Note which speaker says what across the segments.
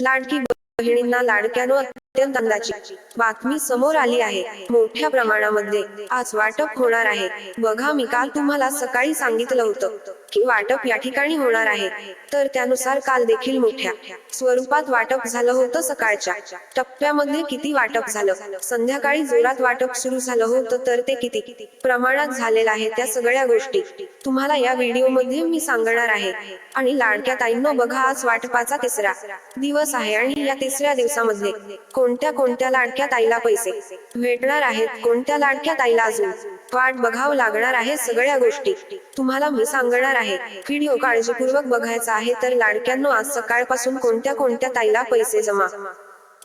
Speaker 1: लाडकी बहिणींना लाडक्यानो अत्यंत अंदाची बातमी समोर आली आहे. मोठ्या प्रमाणामध्ये आज वाटप होणार आहे. बघा मी काल तुम्हाला सकाळी सांगितलं होतं. की वाटप या ठिकाणी होणार आहे. तर त्यानुसार काल देखील मोठ्या स्वरूपात वाटप झालं होतं सकाळच्या. टप्प्यामध्ये किती वाटप झालं? संध्याकाळी जोरात वाटप सुरू झालं होतं तर ते किती? प्रमाणात झालेलं आहे त्या सगळ्या गोष्टी. तुम्हाला या व्हिडिओमध्ये मी सांगणार आहे. आणि लाडक्या ताईंनो बघा आज वाटपाचा तिसरा दिवस आहे आणि या तिसऱ्या दिवसामध्ये कोणत्या कोणत्या लाडक्या ताईला पैसे भेटणार आहेत कोणत्या लाडक्या ताईला अजून? वाट बघावं लागणार आहे सगळ्या गोष्टी. तुम्हाला मी सांगणार आहे व्हिडिओ काळजीपूर्वक बघायचा आहे तर लाडक्यांनो आज सकाळपासून कोणत्या कोणत्या ताईला पैसे जमा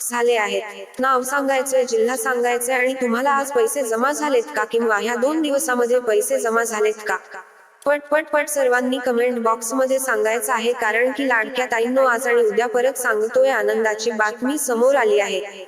Speaker 1: झाले आहेत? नाव सांगायचंय जिल्हा सांगायचंय आणि तुम्हाला आज पैसे जमा झालेत का किंवा ह्या दोन दिवसामध्ये पैसे जमा झालेत का? पट पट पट सर्वांनी कमेंट बॉक्समध्ये सांगायचं आहे कारण की लाडक्या ताईंनो आज आणि उद्या परत सांगतोय आनंदाची बातमी समोर आली आहे.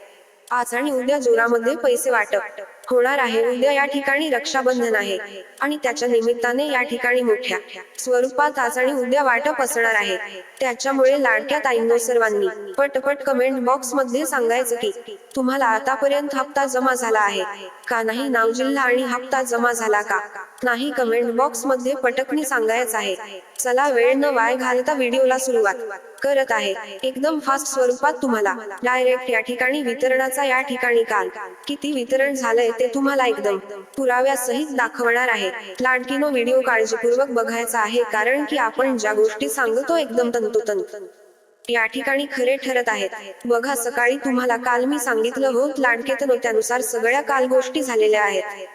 Speaker 1: आज आणि उद्या जोरामध्ये पैसे वाटप. होणार आहे. उद्या या ठिकाणी रक्षाबंधन आहे. आणि त्याच्या निमित्ताने या ठिकाणी मोठ्या स्वरूपात आज आणि उद्या वाटप असणार आहे. त्याच्यामुळे लाडक्या ताईंनो सर्वांनी पटपट कमेंट बॉक्समध्ये सांगायचं की तुम्हाला आतापर्यंत हप्ता जमा झाला आहे. का नाही? नाव जिल्हा आणि हप्ता जमा झाला का? नाही कमेंट बॉक्समध्ये पटकनी सांगायचं आहे. चला वेळ न वाय घालता व्हिडिओला सुरुवात करत आहे. एकदम फास्ट स्वरूपात तुम्हाला. डायरेक्ट या ठिकाणी वितरणाचा या ठिकाणी काल. किती वितरण झालंय ते तुम्हाला एकदम पुराव्यासहित दाखवणार आहे. लाडकीनो व्हिडिओ काळजीपूर्वक बघायचा आहे कारण की आपण ज्या गोष्टी सांगतो एकदम तंतोतंत. या ठिकाणी खरे ठरत आहेत. बघा सकाळी तुम्हाला काल मी सांगितलं होत लाडकेतनो त्यानुसार सगळ्या काल गोष्टी झालेल्या आहेत.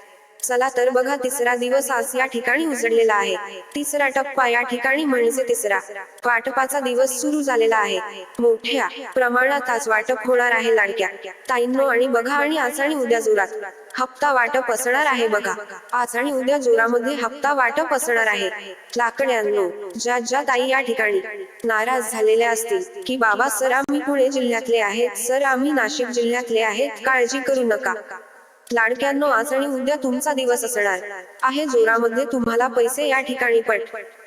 Speaker 1: चला तर बघा तिसरा दिवस आज या ठिकाणी उजडलेला आहे. तिसरा टप्पा या ठिकाणी म्हणजे तिसरा. वाटपाचा दिवस सुरू झालेला आहे. मोठ्या प्रमाणात आज वाटप होणार आहे लाडक्या. ताईंनो आणि बघा आणि आज आणि उद्या जोरात. हप्ता वाटप असणार आहे बघा. आज आणि उद्या जोरामध्ये हप्ता वाटप असणार आहे. लाकड्यांनो ज्या ज्या ताई या ठिकाणी नाराज झालेल्या असतील की बाबा सर आम्ही पुणे जिल्ह्यातले आहेत. सर आम्ही नाशिक जिल्ह्यातले आहेत. काळजी करू नका. लाडक्यांनो आज आणि उद्या तुमचा दिवस असणार आहे. जोरामध्ये तुम्हाला पैसे या ठिकाणी पट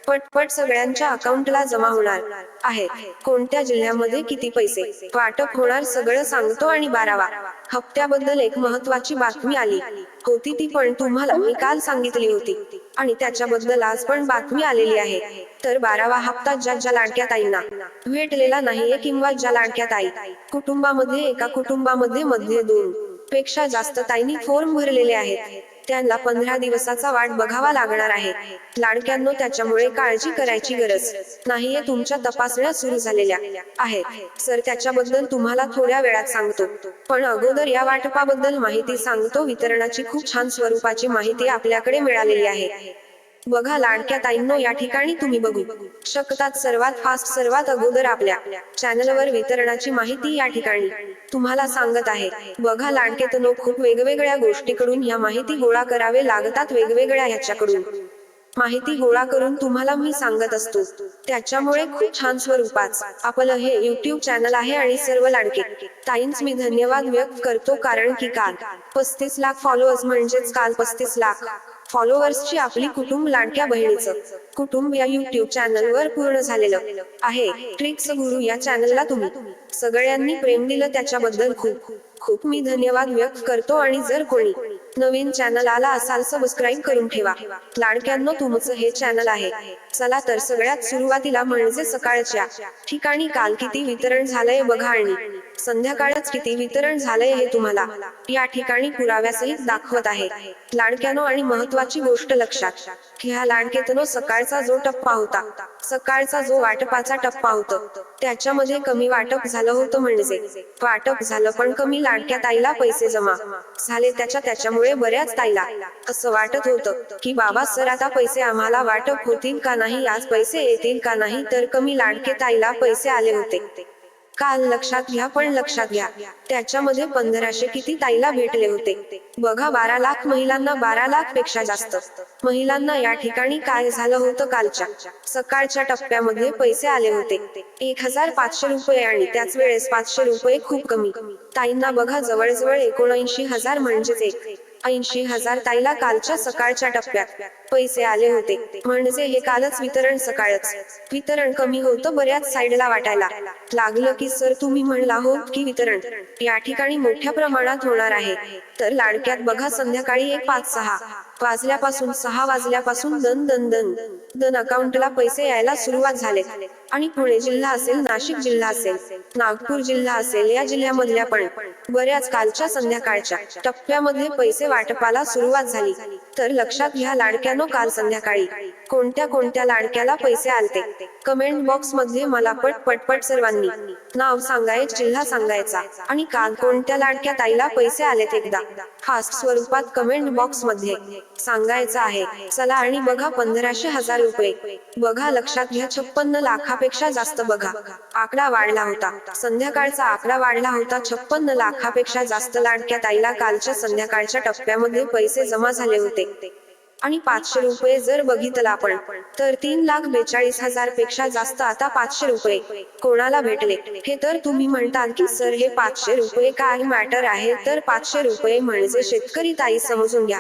Speaker 1: पटपट सगळ्यांच्या अकाउंटला जमा होणार आहे कोणत्या जिल्ह्यामध्ये किती पैसे? वाटप होणार सगळं सांगतो आणि बारावा. हप्त्याबद्दल एक महत्वाची बातमी आली. होती ती पण तुम्हाला मी काल सांगितली होती. आणि त्याच्याबद्दल आज पण बातमी आलेली आहे. तर बारावा हप्ता ज्या ज्या लाडक्या ताईंना भेटलेला नाहीये किंवा ज्या लाडक्या ताई कुटुंबामध्ये एका कुटुंबामध्ये मध्ये दोन पेक्षा जास्त ताईंनी फॉर्म भरलेले आहेत. त्यांना पंधरा दिवसाचा वाट बघावा लागणार आहे. लाडक्यांनो त्याच्यामुळे काळजी करायची गरज नाहीये. तुमच्या तपासण्या सुरू झालेल्या आहेत. सर त्याच्याबद्दल तुम्हाला थोड्या वेळात सांगतो. पण अगोदर या वाटपाबद्दल माहिती सांगतो. वितरणाची खूप छान स्वरूपाची माहिती आपल्याकडे मिळालेली आहे. बघा लाडक्या ताईंनो या ठिकाणी तुम्ही बघू. शकतात सर्वात फास्ट सर्वात अगोदर आपल्या चॅनलवर वितरणाची माहिती या ठिकाणी तुम्हाला सांगत आहे. बघा लाडकेतनो खूप वेगवेगळ्या गोष्टीकडून या माहिती गोळा करावे लागतात वेगवेगळ्या ह्याच्याकडून. माहिती गोळा करून तुम्हाला मी सांगत असतो. त्याच्यामुळे खूप छान स्वरूपात आपलं हे युट्यूब चॅनल आहे आणि सर्व लाडके. ताईंच मी धन्यवाद व्यक्त करतो कारण की काल पस्तीस लाख फॉलोअर्स म्हणजेच काल पस्तीस लाख फॉलोअर्सची आपली कुटुंब लाडक्या बहिणीचं. कुटुंब या युट्यूब चॅनलवर पूर्ण झालेलं आहे. ट्रिक्स गुरु या चॅनलला तुम्ही. सगळ्यांनी प्रेम दिलं त्याच्याबद्दल खूप. खूप मी धन्यवाद व्यक्त करतो आणि जर कोणी नवीन चॅनल आला असाल सबस्क्राईब करून ठेवा. लाडक्यांनो तुमचं हे चॅनल आहे. चला तर सगळ्यात सुरुवातीला म्हणजे सकाळच्या ठिकाणी काल किती वितरण झालंय बघा आणि संध्याकाळच किती वितरण झालंय हे तुम्हाला या ठिकाणी पुराव्यासहित दाखवत आहे. लाडक्यानो आणि महत्वाची गोष्ट लक्षात घ्या लाडकेतनो सकाळचा जो टप्पा होता सकाळचा जो वाटपाचा टप्पा होता त्याच्यामध्ये कमी वाटप झालं होतं म्हणजे. वाटप झालं पण कमी लाडक्या ताईला पैसे जमा झाले त्याच्या त्याच्यामुळे बऱ्याच ताईला असं वाटत होतं की बाबा सर आता पैसे आम्हाला वाटप होतील का नाही आज पैसे येतील का नाही तर कमी लाडके ताईला पैसे आले होते. काल लक्षात घ्या पण लक्षात घ्या. त्याच्यामध्ये पंधराशे किती ताईला भेटले होते. बघा बारा लाख महिलांना बारा लाखपेक्षा जास्त. महिलांना या ठिकाणी काय झालं होतं कालच्या? सकाळच्या टप्प्यामध्ये पैसे आले होते. एक हजार पाचशे रुपये आणि त्याच वेळेस पाचशे रुपये खूप कमी. ताईंना बघा जवळजवळ एकोणऐंशी हजार म्हणजेच एक. ऐंशी हजार ताईला कालच्या सकाळच्या टप्प्यात पैसे आले होते. म्हणजे हे कालच वितरण सकाळच. वितरण कमी होतं बऱ्याच साईडला वाटायला लागलं की सर तुम्ही म्हणला हो की वितरण. या ठिकाणी मोठ्या प्रमाणात होणार आहे. तर लाडक्यात बघा संध्याकाळी एक पाच सहा. वाजल्यापासून सहा वाजल्यापासून दन दन दन धन अकाउंटला पैसे यायला सुरुवात झाले. आणि पुणे जिल्हा असेल नाशिक जिल्हा असेल नागपूर जिल्हा असेल या जिल्ह्यामधल्या पण बऱ्याच कालच्या संध्याकाळच्या टप्प्यामध्ये पैसे वाटपाला सुरुवात झाली. तर लक्षात घ्या लाडक्यानो काल संध्याकाळी कोणत्या कोणत्या लाडक्याला पैसे आलते? कमेंट बॉक्समध्ये मला पट पटपट सर्वांनी नाव सांगायच जिल्हा सांगायचा आणि काल कोणत्या लाडक्या ताईला पैसे आलेत एकदा? फास्ट स्वरूपात कमेंट बॉक्समध्ये सांगायचं आहे. चला आणि बघा पंधराशे हजार रुपये. बघा लक्षात घ्या छप्पन्न लाखापेक्षा जास्त बघा. आकडा वाढला होता. संध्याकाळचा आकडा वाढला होता छप्पन्न लाखापेक्षा जास्त लाडक्या ताईला कालच्या संध्याकाळच्या टप्प्यामध्ये पैसे जमा झाले होते. आणि पाचशे रुपये जर बघितलं आपण तर तीन लाख बेचाळीस हजारपेक्षा जास्त आता पाचशे रुपये. कोणाला भेटले? हे तर तुम्ही म्हणताल की सर हे पाचशे रुपये काय मॅटर आहे? तर पाचशे रुपये म्हणजे शेतकरी ताई समजून घ्या.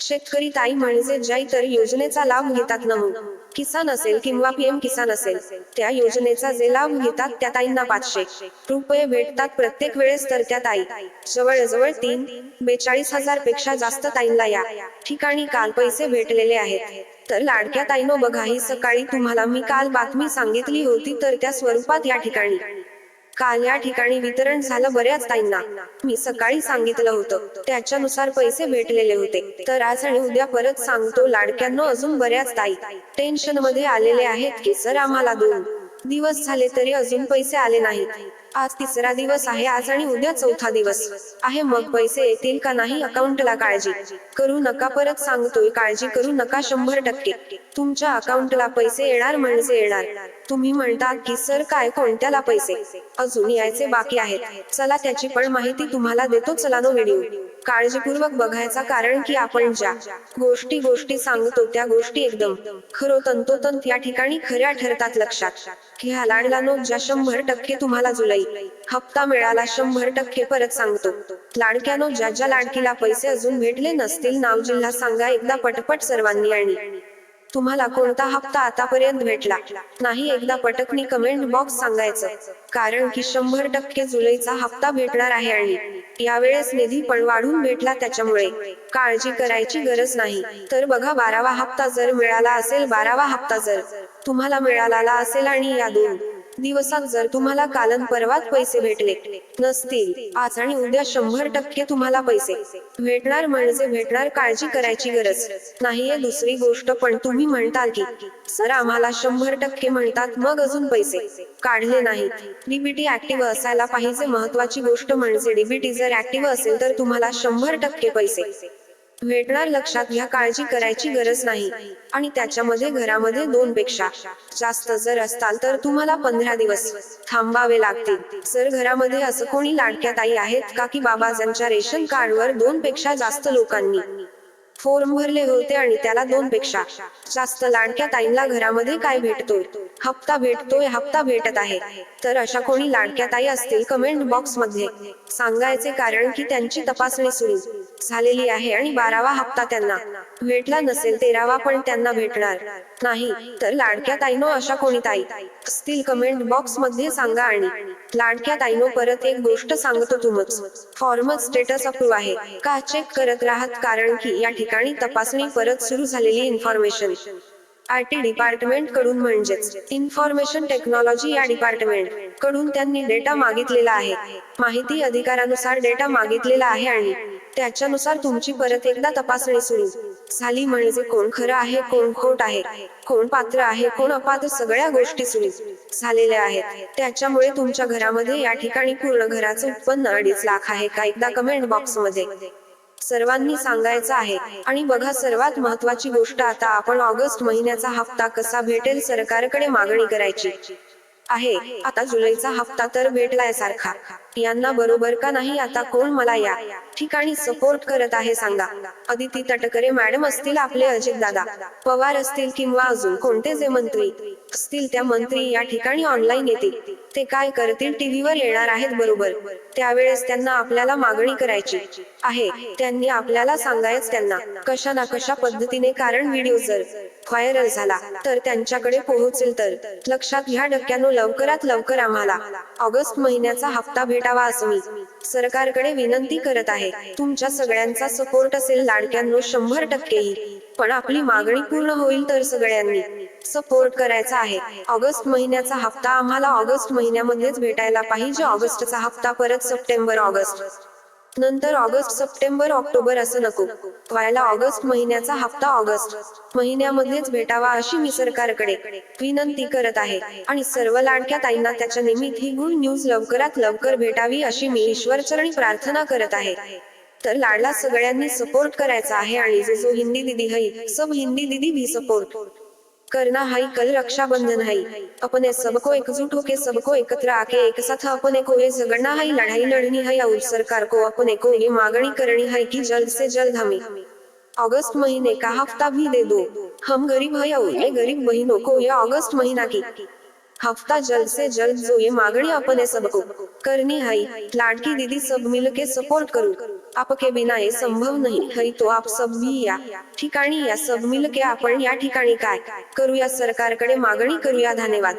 Speaker 1: शेतकरी ताई म्हणजे ज्या इतर योजनेचा लाभ घेतात नमूद किसान असेल किंवा पीएम किसान असेल त्या योजनेचा जे लाभ घेतात त्या ताईंना पाचशे. रुपये भेटतात प्रत्येक वेळेस तर त्या ताई. जवळजवळ तीन बेचाळीस हजारपेक्षा जास्त ताईंना या ठिकाणी काल पैसे भेटलेले आहेत. तर लाडक्या ताईनो बघा ही सकाळी तुम्हाला मी काल बातमी सांगितली होती तर त्या स्वरूपात या ठिकाणी काल या ठिकाणी वितरण झालं बऱ्याच ताईंना. मी सकाळी सांगितलं होतं. त्याच्यानुसार पैसे भेटलेले होते. तर आज आणि उद्या परत सांगतो लाडक्यांनो अजून बऱ्याच ताई. टेन्शनमध्ये आलेले आहेत की सर आम्हाला दोन दिवस झाले तरी अजून पैसे आले नाहीत. आज तिसरा दिवस आहे आज आणि उद्या चौथा दिवस. आहे मग पैसे येतील का नाही अकाउंटला काळजी. करू नका परत सांगतोय काळजी करू नका शंभर टक्के. तुमच्या अकाउंटला पैसे येणार म्हणजे येणार. तुम्ही म्हणता की सर काय कोणत्याला पैसे? अजून यायचे बाकी आहेत. चला त्याची पण माहिती तुम्हाला देतो चला नो व्हिडिओ. काळजीपूर्वक बघायचा कारण की आपण ज्या गोष्टी गोष्टी सांगतो त्या गोष्टी एकदम खरो तंतोतंत या ठिकाणी खऱ्या ठरतात लक्षात. घ्या लाडलानो ज्या शंभर टक्के तुम्हाला जुलै हप्ता मिळाला शंभर टक्के परत सांगतो. लाडक्यानो ज्या ज्या लाडकीला पैसे अजून भेटले नसतील नाव जिल्हा सांगा एकदा पटपट सर्वांनी आणि तुम्हाला कोणता हप्ता आतापर्यंत भेटला? नाही एकदा पटकनी कमेंट बॉक्स सांगायचं. कारण की शंभर टक्के जुलैचा हप्ता भेटणार आहे आणि यावेळेस निधी पण वाढून भेटला त्याच्यामुळे. काळजी करायची गरज नाही. तर बघा बारावा हप्ता जर मिळाला असेल बारावा हप्ता जर तुम्हाला मिळाला असेल आणि या दोन दिवसात जर तुम्हाला कालन परवात पैसे भेटले नसतील. आज आणि उद्या शंभर टक्के तुम्हाला पैसे. भेटणार म्हणजे भेटणार काळजी करायची गरज. नाहीये दुसरी गोष्ट पण तुम्ही म्हणताल की सर आम्हाला शंभर टक्के म्हणतात मग अजून पैसे. काढले नाहीत डीबीटी ऍक्टिव्ह असायला पाहिजे. महत्वाची गोष्ट म्हणजे डीबीटी जर ऍक्टिव्ह असेल तर तुम्हाला शंभर टक्के पैसे. भेटणार लक्षात घ्या काळजी करायची गरज नाही. आणि त्याच्यामध्ये घरामध्ये दोन पेक्षा जास्त जर असताल तर तुम्हाला पंधरा दिवस थांबावे लागतील. जर घरामध्ये असं कोणी लाडक्या ताई आहेत का की बाबा ज्यांच्या रेशन कार्डवर दोन पेक्षा जास्त लोकांनी फॉर्म भरले होते आणि त्याला दोन पेक्षा जास्त लाडक्या ताईंना घरामध्ये काय भेटतोय? हप्ता भेटतोय हप्ता भेटत आहे. तर अशा कोणी लाडक्या ताई असतील कमेंट बॉक्समध्ये सांगायचे कारण की त्यांची तपासणी सुरू झालेली आहे आणि बारावा हप्ता त्यांना भेटला नसेल तेरावा पण त्यांना भेटणार नाही. तर लाडक्या ताईनो अशा कोणी ताई असतील कमेंट बॉक्समध्ये सांगा आणि लाडक्या ताईनो परत एक गोष्ट सांगतो तुमच. फॉर्म स्टेटस अप्रूव्ह आहे. का चेक करत राहत? कारण की या ठिकाणी तपासणी परत सुरू झालेली इन्फॉर्मेशन आय टी डिपार्टमेंटकडून म्हणजेच इन्फॉर्मेशन टेक्नॉलॉजी या डिपार्टमेंटकडून त्यांनी डेटा मागितलेला आहे. माहिती अधिकारानुसार डेटा मागितलेला आहे आणि त्याच्यानुसार तुमची परत एकदा तपासणी सुरू. झाली म्हणजे कोण खरं आहे कोण खोट आहे कोण पात्र आहे कोण अपात्र सगळ्या गोष्टी सुरू झालेल्या आहेत. त्याच्यामुळे तुमच्या घरामध्ये या ठिकाणी पूर्ण घराचं उत्पन्न अडीच लाख आहे का एकदा कमेंट बॉक्समध्ये. सर्वांनी सांगायचं आहे. आणि बघा सर्वात महत्वाची गोष्ट आता आपण ऑगस्ट महिन्याचा हप्ता कसा भेटेल सरकारकडे मागणी करायची? आहे. आता जुलैचा हप्ता तर भेटलाय सारखा. यांना बरोबर का नाही आता कोण मला या? ठिकाणी सपोर्ट करत आहे सांगा. अदिती तटकरे मॅडम असतील आपले अजित दादा. पवार असतील किंवा अजून कोणते जे मंत्री असतील त्या मंत्री या ठिकाणी ऑनलाईन येतील. ते काय करतील टीव्हीवर येणार आहेत बरोबर. त्यावेळेस त्यांना आपल्याला मागणी करायची आहे. त्यांनी आपल्याला सांगायच त्यांना कशा ना कशा पद्धतीने कारण व्हिडिओ जर व्हायरल झाला तर त्यांच्याकडे पोहोचेल तर. लक्षात घ्या डक्क्यानो लवकरात लवकर आम्हाला. ऑगस्ट महिन्याचा हप्ता भेटावा असं मी. सरकारकडे विनंती करत आहे. तुमच्या सगळ्यांचा सपोर्ट असेल लाडक्यांनो शंभर टक्के पण आपली मागणी पूर्ण होईल तर सगळ्यांनी. सपोर्ट करायचा आहे. ऑगस्ट महिन्याचा हप्ता आम्हाला ऑगस्ट महिन्यामध्येच भेटायला पाहिजे. ऑगस्टचा हप्ता परत सप्टेंबर ऑगस्ट. नंतर ऑगस्ट सप्टेंबर ऑक्टोबर असं नको. व्हायला ऑगस्ट महिन्याचा हप्ता ऑगस्ट. महिन्यामध्येच भेटावा अशी मी सरकारकडे विनंती करत आहे. आणि सर्व लाडक्या ताईंना त्याच्या निमित्त ही गुड न्यूज लवकरात लवकर भेटावी अशी मी ईश्वरचरणी प्रार्थना करत आहे. तर लाडला सगळ्यांनी सपोर्ट करायचा आहे आणि जो हिंदी दिदी है सब हिंदी दिदी भी सपोर्ट. करना है कल रक्षाबंधन है अपने सबको एकजुट होके सबको एकत्र आके एक साथ अपने को ये झगड़ना है लड़ाई लड़नी है और सरकार को अपने को ये मांगनी करनी है कि जल्द से जल्द हमें अगस्त महीने का हफ्ता भी दे दो। हम गरीब है और ये गरीब बहनों को ये अगस्त महीना की हफ्ता जल्द से जल्द जो ये मांगनी अपने सबको करनी है लाडकी दीदी सब मिल के सपोर्ट करू। आपके बिना ये संभव नहीं. है तो आप सब भी या. ठिकाणी या. सब मिल के आपण या ठिकाणी काय? करूया सरकारकडे मागणी करूया धन्यवाद.